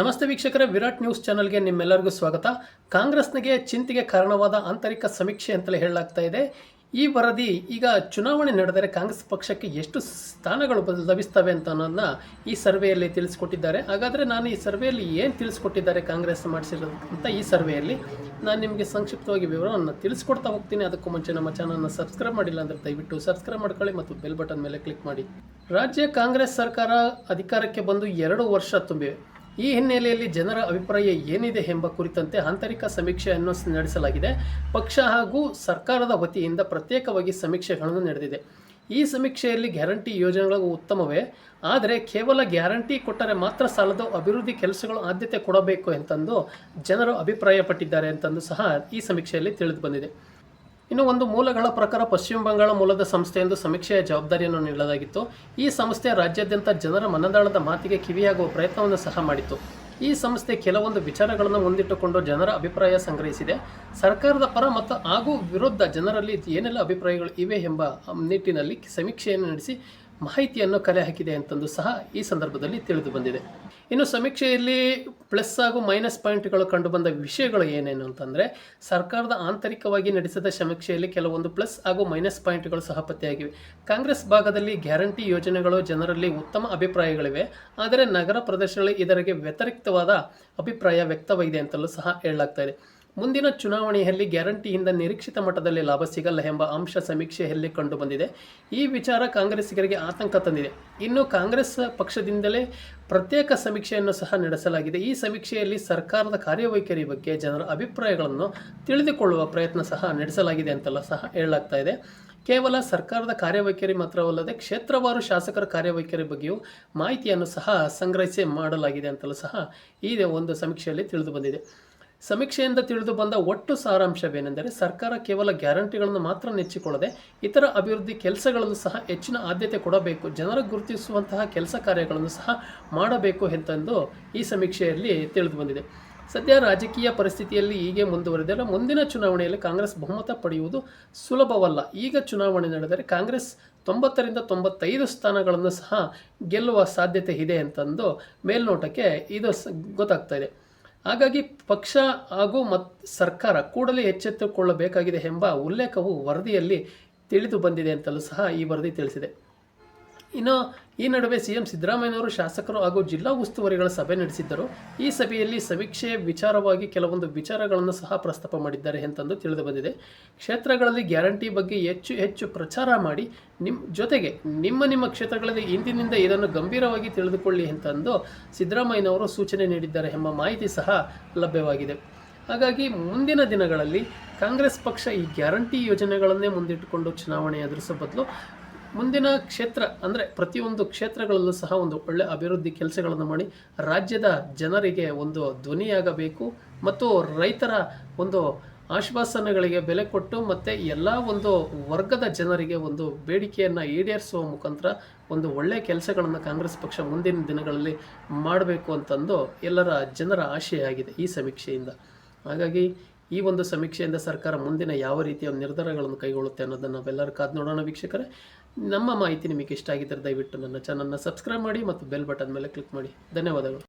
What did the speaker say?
ನಮಸ್ತೆ ವೀಕ್ಷಕರೇ, ವಿರಾಟ್ ನ್ಯೂಸ್ ಚಾನಲ್ಗೆ ನಿಮ್ಮೆಲ್ಲರಿಗೂ ಸ್ವಾಗತ. ಕಾಂಗ್ರೆಸ್ನಿಗೆ ಚಿಂತೆಗೆ ಕಾರಣವಾದ ಆಂತರಿಕ ಸಮೀಕ್ಷೆ ಅಂತಲೇ ಹೇಳಲಾಗ್ತಾ ಇದೆ. ಈ ವರದಿ ಈಗ ಚುನಾವಣೆ ನಡೆದರೆ ಕಾಂಗ್ರೆಸ್ ಪಕ್ಷಕ್ಕೆ ಎಷ್ಟು ಸ್ಥಾನಗಳು ಲಭಿಸ್ತವೆ ಅಂತ ಅನ್ನೋದನ್ನ ಈ ಸರ್ವೆಯಲ್ಲಿ ತಿಳಿಸ್ಕೊಟ್ಟಿದ್ದಾರೆ. ಹಾಗಾದರೆ ನಾನು ಈ ಸರ್ವೆಯಲ್ಲಿ ಏನು ತಿಳಿಸ್ಕೊಟ್ಟಿದ್ದಾರೆ ಕಾಂಗ್ರೆಸ್ ಮಾಡಿಸಿರೋದಂತ ಈ ಸರ್ವೆಯಲ್ಲಿ ನಾನು ನಿಮಗೆ ಸಂಕ್ಷಿಪ್ತವಾಗಿ ವಿವರವನ್ನು ತಿಳಿಸ್ಕೊಡ್ತಾ ಹೋಗ್ತೀನಿ. ಅದಕ್ಕೂ ಮುಂಚೆ ನಮ್ಮ ಚಾನಲ್ನ ಸಬ್ಸ್ಕ್ರೈಬ್ ಮಾಡಿಲ್ಲ ಅಂದರೆ ದಯವಿಟ್ಟು ಸಬ್ಸ್ಕ್ರೈಬ್ ಮಾಡ್ಕೊಳ್ಳಿ ಮತ್ತು ಬೆಲ್ ಬಟನ್ ಮೇಲೆ ಕ್ಲಿಕ್ ಮಾಡಿ. ರಾಜ್ಯ ಕಾಂಗ್ರೆಸ್ ಸರ್ಕಾರ ಅಧಿಕಾರಕ್ಕೆ ಬಂದು ಎರಡು ವರ್ಷ ತುಂಬಿವೆ. ಈ ಹಿನ್ನೆಲೆಯಲ್ಲಿ ಜನರ ಅಭಿಪ್ರಾಯ ಏನಿದೆ ಎಂಬ ಕುರಿತಂತೆ ಆಂತರಿಕ ಸಮೀಕ್ಷೆಯನ್ನು ನಡೆಸಲಾಗಿದೆ. ಪಕ್ಷ ಹಾಗೂ ಸರ್ಕಾರದ ವತಿಯಿಂದ ಪ್ರತ್ಯೇಕವಾಗಿ ಸಮೀಕ್ಷೆಗಳನ್ನು ನಡೆದಿದೆ. ಈ ಸಮೀಕ್ಷೆಯಲ್ಲಿ ಗ್ಯಾರಂಟಿ ಯೋಜನೆಗಳು ಉತ್ತಮವೇ? ಆದರೆ ಕೇವಲ ಗ್ಯಾರಂಟಿ ಕೊಟ್ಟರೆ ಮಾತ್ರ ಸಾಲದು ಅಭಿವೃದ್ಧಿ ಕೆಲಸಗಳು ಆದ್ಯತೆ ಕೊಡಬೇಕು ಅಂತಂದು ಜನರು ಅಭಿಪ್ರಾಯಪಟ್ಟಿದ್ದಾರೆ ಅಂತಂದು ಸಹ ಈ ಸಮೀಕ್ಷೆಯಲ್ಲಿ ತಿಳಿದು ಬಂದಿದೆ. ಇನ್ನು ಒಂದು ಮೂಲಗಳ ಪ್ರಕಾರ ಪಶ್ಚಿಮ ಬಂಗಾಳ ಮೂಲದ ಸಂಸ್ಥೆ ಎಂದು ಸಮೀಕ್ಷೆಯ ಜವಾಬ್ದಾರಿಯನ್ನು ನೀಡಲಾಗಿತ್ತು. ಈ ಸಂಸ್ಥೆ ರಾಜ್ಯಾದ್ಯಂತ ಜನರ ಮನದಾಳದ ಮಾತಿಗೆ ಕಿವಿಯಾಗುವ ಪ್ರಯತ್ನವನ್ನು ಸಹ ಮಾಡಿತ್ತು. ಈ ಸಂಸ್ಥೆ ಕೆಲವೊಂದು ವಿಚಾರಗಳನ್ನು ಮುಂದಿಟ್ಟುಕೊಂಡು ಜನರ ಅಭಿಪ್ರಾಯ ಸಂಗ್ರಹಿಸಿದೆ. ಸರ್ಕಾರದ ಪರ ಮತ್ತು ಹಾಗೂ ವಿರುದ್ಧ ಜನರಲ್ಲಿ ಏನೆಲ್ಲ ಅಭಿಪ್ರಾಯಗಳು ಇವೆ ಎಂಬ ನಿಟ್ಟಿನಲ್ಲಿ ಸಮೀಕ್ಷೆಯನ್ನು ನಡೆಸಿ ಮಾಹಿತಿಯನ್ನು ಕಲೆ ಹಾಕಿದೆ ಅಂತಂದು ಸಹ ಈ ಸಂದರ್ಭದಲ್ಲಿ ತಿಳಿದು ಬಂದಿದೆ. ಇನ್ನು ಸಮೀಕ್ಷೆಯಲ್ಲಿ ಪ್ಲಸ್ ಹಾಗೂ ಮೈನಸ್ ಪಾಯಿಂಟ್ಗಳು ಕಂಡುಬಂದ ವಿಷಯಗಳು ಏನೇನು ಅಂತಂದರೆ, ಸರ್ಕಾರದ ಆಂತರಿಕವಾಗಿ ನಡೆಸಿದ ಸಮೀಕ್ಷೆಯಲ್ಲಿ ಕೆಲವೊಂದು ಪ್ಲಸ್ ಹಾಗೂ ಮೈನಸ್ ಪಾಯಿಂಟ್ಗಳು ಸಹ ಪತ್ತೆಯಾಗಿವೆ ಕಾಂಗ್ರೆಸ್ ಭಾಗದಲ್ಲಿ ಗ್ಯಾರಂಟಿ ಯೋಜನೆಗಳು ಜನರಲ್ಲಿ ಉತ್ತಮ ಅಭಿಪ್ರಾಯಗಳಿವೆ, ಆದರೆ ನಗರ ಪ್ರದೇಶಗಳಲ್ಲಿ ಇದರಿಗೆ ವ್ಯತಿರಿಕ್ತವಾದ ಅಭಿಪ್ರಾಯ ವ್ಯಕ್ತವಾಗಿದೆ ಅಂತಲೂ ಸಹ ಹೇಳಲಾಗ್ತಾ ಇದೆ. ಮುಂದಿನ ಚುನಾವಣೆಯಲ್ಲಿ ಗ್ಯಾರಂಟಿಯಿಂದ ನಿರೀಕ್ಷಿತ ಮಟ್ಟದಲ್ಲಿ ಲಾಭ ಸಿಗಲ್ಲ ಎಂಬ ಅಂಶ ಸಮೀಕ್ಷೆಯಲ್ಲಿ ಕಂಡುಬಂದಿದೆ. ಈ ವಿಚಾರ ಕಾಂಗ್ರೆಸ್ಸಿಗರಿಗೆ ಆತಂಕ ತಂದಿದೆ. ಇನ್ನು ಕಾಂಗ್ರೆಸ್ ಪಕ್ಷದಿಂದಲೇ ಪ್ರತ್ಯೇಕ ಸಮೀಕ್ಷೆಯನ್ನು ಸಹ ನಡೆಸಲಾಗಿದೆ. ಈ ಸಮೀಕ್ಷೆಯಲ್ಲಿ ಸರ್ಕಾರದ ಕಾರ್ಯವೈಖರಿ ಬಗ್ಗೆ ಜನರ ಅಭಿಪ್ರಾಯಗಳನ್ನು ತಿಳಿದುಕೊಳ್ಳುವ ಪ್ರಯತ್ನ ಸಹ ನಡೆಸಲಾಗಿದೆ ಅಂತೆಲ್ಲ ಸಹ ಹೇಳಲಾಗ್ತಾ ಇದೆ. ಕೇವಲ ಸರ್ಕಾರದ ಕಾರ್ಯವೈಖರಿ ಮಾತ್ರವಲ್ಲದೆ ಕ್ಷೇತ್ರವಾರು ಶಾಸಕರ ಕಾರ್ಯವೈಖರಿ ಬಗ್ಗೆಯೂ ಮಾಹಿತಿಯನ್ನು ಸಹ ಸಂಗ್ರಹಿಸಿ ಮಾಡಲಾಗಿದೆ ಅಂತಲೂ ಸಹ ಈ ಒಂದು ಸಮೀಕ್ಷೆಯಲ್ಲಿ ತಿಳಿದು ಬಂದಿದೆ ಸಮೀಕ್ಷೆಯಿಂದ ತಿಳಿದು ಬಂದ ಒಟ್ಟು ಸಾರಾಂಶವೇನೆಂದರೆ ಸರ್ಕಾರ ಕೇವಲ ಗ್ಯಾರಂಟಿಗಳನ್ನು ಮಾತ್ರ ನೆಚ್ಚಿಕೊಳ್ಳದೆ ಇತರ ಅಭಿವೃದ್ಧಿ ಕೆಲಸಗಳನ್ನು ಸಹ ಹೆಚ್ಚಿನ ಆದ್ಯತೆ ಕೊಡಬೇಕು, ಜನರ ಗುರುತಿಸುವಂತಹ ಕೆಲಸ ಕಾರ್ಯಗಳನ್ನು ಸಹ ಮಾಡಬೇಕು ಎಂತಂದು ಈ ಸಮೀಕ್ಷೆಯಲ್ಲಿ ತಿಳಿದು ಬಂದಿದೆ. ಸದ್ಯ ರಾಜಕೀಯ ಪರಿಸ್ಥಿತಿಯಲ್ಲಿ ಹೀಗೆ ಮುಂದುವರೆದರೆ ಮುಂದಿನ ಚುನಾವಣೆಯಲ್ಲಿ ಕಾಂಗ್ರೆಸ್ ಬಹುಮತ ಪಡೆಯುವುದು ಸುಲಭವಲ್ಲ. ಈಗ ಚುನಾವಣೆ ನಡೆದರೆ ಕಾಂಗ್ರೆಸ್ ತೊಂಬತ್ತರಿಂದ ತೊಂಬತ್ತೈದು ಸ್ಥಾನಗಳನ್ನು ಸಹ ಗೆಲ್ಲುವ ಸಾಧ್ಯತೆ ಇದೆ ಅಂತಂದು ಮೇಲ್ನೋಟಕ್ಕೆ ಇದು ಗೊತ್ತಾಗ್ತಾ ಇದೆ. ಹಾಗಾಗಿ ಪಕ್ಷ ಹಾಗೂ ಮತ್ ಸರ್ಕಾರ ಕೂಡಲೇ ಎಚ್ಚೆತ್ತುಕೊಳ್ಳಬೇಕಾಗಿದೆ ಎಂಬ ಉಲ್ಲೇಖವು ವರದಿಯಲ್ಲಿ ತಿಳಿದು ಬಂದಿದೆ ಅಂತಲೂ ಸಹ ಈ ವರದಿ ತಿಳಿಸಿದೆ. ಇನ್ನು ಈ ನಡುವೆ ಸಿಎಂ ಸಿದ್ದರಾಮಯ್ಯನವರು ಶಾಸಕರು ಹಾಗೂ ಜಿಲ್ಲಾ ಉಸ್ತುವಾರಿಗಳ ಸಭೆ ನಡೆಸಿದ್ದರು. ಈ ಸಭೆಯಲ್ಲಿ ಸಮೀಕ್ಷೆಯ ವಿಚಾರವಾಗಿ ಕೆಲವೊಂದು ವಿಚಾರಗಳನ್ನು ಸಹ ಪ್ರಸ್ತಾಪ ಮಾಡಿದ್ದಾರೆ ಅಂತಂದು ತಿಳಿದು ಬಂದಿದೆ. ಕ್ಷೇತ್ರಗಳಲ್ಲಿ ಗ್ಯಾರಂಟಿ ಬಗ್ಗೆ ಹೆಚ್ಚು ಹೆಚ್ಚು ಪ್ರಚಾರ ಮಾಡಿ ನಿಮ್ಮ ಜೊತೆಗೆ ನಿಮ್ಮ ನಿಮ್ಮ ಕ್ಷೇತ್ರಗಳಲ್ಲಿ ಇಂದಿನಿಂದ ಇದನ್ನು ಗಂಭೀರವಾಗಿ ತಿಳಿದುಕೊಳ್ಳಿ ಅಂತಂದು ಸಿದ್ದರಾಮಯ್ಯನವರು ಸೂಚನೆ ನೀಡಿದ್ದಾರೆ ಎಂಬ ಮಾಹಿತಿ ಸಹ ಲಭ್ಯವಾಗಿದೆ. ಹಾಗಾಗಿ ಮುಂದಿನ ದಿನಗಳಲ್ಲಿ ಕಾಂಗ್ರೆಸ್ ಪಕ್ಷ ಈ ಗ್ಯಾರಂಟಿ ಯೋಜನೆಗಳನ್ನೇ ಮುಂದಿಟ್ಟುಕೊಂಡು ಚುನಾವಣೆ ಎದುರಿಸೋ ಬದಲು ಮುಂದಿನ ಕ್ಷೇತ್ರ ಅಂದರೆ ಪ್ರತಿಯೊಂದು ಕ್ಷೇತ್ರಗಳಲ್ಲೂ ಸಹ ಒಂದು ಒಳ್ಳೆ ಅಭಿವೃದ್ಧಿ ಕೆಲಸಗಳನ್ನು ಮಾಡಿ ರಾಜ್ಯದ ಜನರಿಗೆ ಒಂದು ಧ್ವನಿಯಾಗಬೇಕು ಮತ್ತು ರೈತರ ಒಂದು ಆಶ್ವಾಸನೆಗಳಿಗೆ ಬೆಲೆ ಕೊಟ್ಟು ಮತ್ತು ಎಲ್ಲ ಒಂದು ವರ್ಗದ ಜನರಿಗೆ ಒಂದು ಬೇಡಿಕೆಯನ್ನು ಈಡೇರಿಸುವ ಮುಖಾಂತರ ಒಂದು ಒಳ್ಳೆಯ ಕೆಲಸಗಳನ್ನು ಕಾಂಗ್ರೆಸ್ ಪಕ್ಷ ಮುಂದಿನ ದಿನಗಳಲ್ಲಿ ಮಾಡಬೇಕು ಅಂತಂದು ಎಲ್ಲರ ಜನರ ಆಶಯ ಆಗಿದೆ ಈ ಸಮೀಕ್ಷೆಯಿಂದ. ಹಾಗಾಗಿ ಈ ಒಂದು ಸಮೀಕ್ಷೆಯಿಂದ ಸರ್ಕಾರ ಮುಂದಿನ ಯಾವ ರೀತಿಯ ನಿರ್ಧಾರಗಳನ್ನು ಕೈಗೊಳ್ಳುತ್ತೆ ಅನ್ನೋದನ್ನು ನಾವೆಲ್ಲರೂ ಕಾದು ನೋಡೋಣ ವೀಕ್ಷಕರೇ. ನಮ್ಮ ಮಾಹಿತಿ ನಿಮಗೆ ಇಷ್ಟ ಆಗಿದ್ದರೆ ದಯವಿಟ್ಟು ನನ್ನ ಚಾನಲ್ನ ಸಬ್ಸ್ಕ್ರೈಬ್ ಮಾಡಿ ಮತ್ತು ಬೆಲ್ ಬಟನ್ ಮೇಲೆ ಕ್ಲಿಕ್ ಮಾಡಿ. ಧನ್ಯವಾದಗಳು.